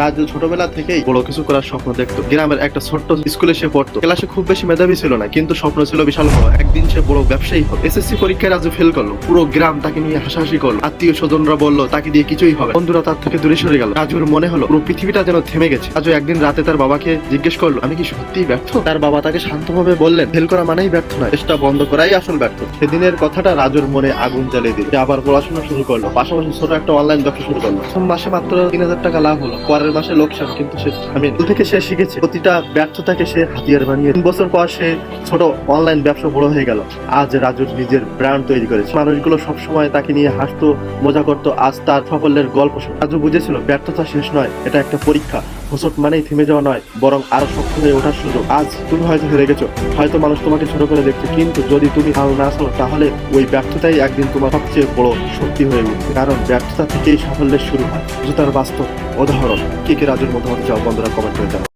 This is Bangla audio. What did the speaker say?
রাজু ছোটবেলা থেকেই বড় কিছু করার স্বপ্ন দেখতো। গ্রামের একটা ছোট্ট স্কুলে সে পড়তো। ক্লাসে খুব বেশি মেধাবী ছিল না, কিন্তু স্বপ্ন ছিল বিশাল বড়। একদিন সে বড় ব্যবসায়ী হবে এসএসসি পরীক্ষায় রাজু ফেল করল। পুরো গ্রাম তাকে নিয়ে হাসাহাসি করল। আত্মীয় স্বজনরা বলল, তাকে দিয়ে কিছুই হবে বন্ধুরা তার থেকে দূরে সরে গেল। রাজুর মনে হলো, পুরো পৃথিবীটা যেন থেমে গেছে। রাজু একদিন রাতে তার বাবাকে জিজ্ঞেস করল, আমি কি সত্যিই ব্যর্থ? তার বাবা তাকে শান্তভাবে বললেন ফেল করা মানেই ব্যর্থ নয়, চেষ্টা বন্ধ করাই আসল ব্যর্থ। সেদিনের কথাটা রাজুর মনে আগুন জ্বালিয়ে দিল। আবার পড়াশোনা শুরু করল। পাশাপাশি ছোট একটা অনলাইন ব্যবসা শুরু করল। মাসে মাত্র তিন হাজার টাকা লাভ হলো। পরের মাসে লোকসান, কিন্তু সে থামে থেকে সে শিখেছে, প্রতিটা ব্যর্থতাকে সে হাতিয়ার বানিয়ে তিন বছর পর সে ছোট অনলাইন ব্যবসা বড় হয়ে গেল। আজ রাজুর নিজের ব্র্যান্ড তৈরি করেছে। মানুষগুলো সবসময় তাকে নিয়ে হাসতো, মজা করতো। আজ তার সাফল্যের গল্প। রাজু বুঝেছিল, ব্যর্থতা শেষ নয়, এটা একটা পরীক্ষা। হোসট মানেই থেমে যাওয়া নয়, বরং আরও শক্ত হয়ে ওঠার সুযোগ। আজ তুমি হয়তো হেরে গেছো, হয়তো মানুষ তোমাকে ছোট করে দেখছে, কিন্তু যদি তুমি হাল না আসো তাহলে ওই ব্যর্থতাই একদিন তোমার সবচেয়ে বড় শক্তি হয়ে উঠবে। কারণ ব্যর্থতা থেকেই সাফল্যের শুরু হয়। জুতার তার বাস্তব উদাহরণ কে কে রাজুর মতো হতে চাও? বন্ধুরা কমেন্ট করে জানাও।